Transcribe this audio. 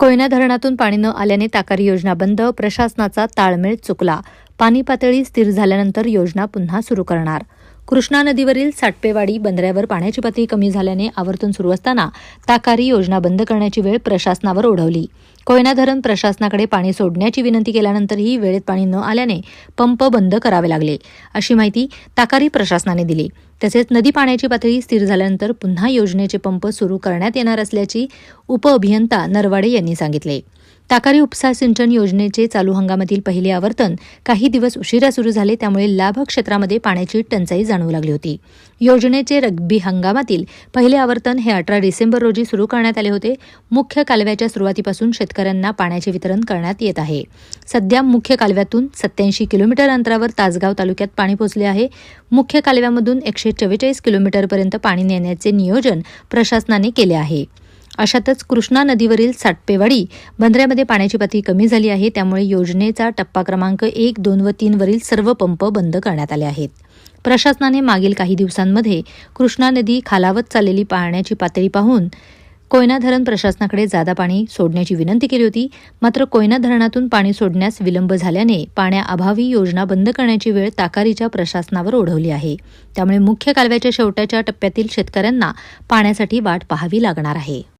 कोयना धरणातून पाणी न आल्याने ताकारी योजना बंद प्रशासनाचा ताळमेळ चुकला. पाणी पातळी स्थिर झाल्यानंतर योजना पुन्हा सुरू करणार. कृष्णा नदीवरील साटपेवाडी बंदऱ्यावर पाण्याची पातळी कमी झाल्याने आवर्तून सुरू असताना ताकारी योजना बंद करण्याची वेळ प्रशासनावर ओढवली. कोयना धरण प्रशासनाकडे पाणी सोडण्याची विनंती केल्यानंतरही वेळेत पाणी न आल्याने पंप बंद करावे लागले अशी माहिती ताकारी प्रशासनाने दिली. तसेच नदी पाण्याची पातळी स्थिर झाल्यानंतर पुन्हा योजनेचे पंप सुरू करण्यात येणार असल्याची उपअभियंता नरवाडे यांनी सांगितले. ताकारी उपसा सिंचन योजनेचे चालू हंगामातील पहिले आवर्तन काही दिवस उशिरा सुरू झाले त्यामुळे लाभ क्षेत्रामध्ये पाण्याची टंचाई जाणवू लागली होती. योजनेचे रग्बी हंगामातील पहिले आवर्तन हे अठरा डिसेंबर रोजी सुरू करण्यात आले होते. मुख्य कालव्याच्या सुरुवातीपासून शेतकऱ्यांना पाण्याचे वितरण करण्यात येत आहे. सध्या मुख्य कालव्यातून सत्याऐंशी किलोमीटर अंतरावर तासगाव तालुक्यात पाणी पोहोचले आहे. मुख्य कालव्यामधून एकशे चव्वेचाळीस किलोमीटरपर्यंत पाणी नेण्याचे नियोजन प्रशासनाने केले आहे. अशातच कृष्णा नदीवरील साटपेवाडी बंदऱ्यामध्ये पाण्याची पातळी कमी झाली आहे. त्यामुळे योजनेचा टप्पा क्रमांक एक दोन व तीनवरील सर्व पंप बंद करण्यात आले आहेत. प्रशासनाने मागील काही दिवसांमध्ये कृष्णा नदी खालावत चाललेली पाण्याची पातळी पाहून कोयना धरण प्रशासनाकडे जादा पाणी सोडण्याची विनंती केली होती. मात्र कोयना धरणातून पाणी सोडण्यास विलंब झाल्याने पाण्याअभावी योजना बंद करण्याची वेळ ताकारीच्या प्रशासनावर ओढवली आहे. त्यामुळे मुख्य कालव्याच्या शेवटाच्या टप्प्यातील शेतकऱ्यांना पाण्यासाठी वाट पाहावी लागणार आहे.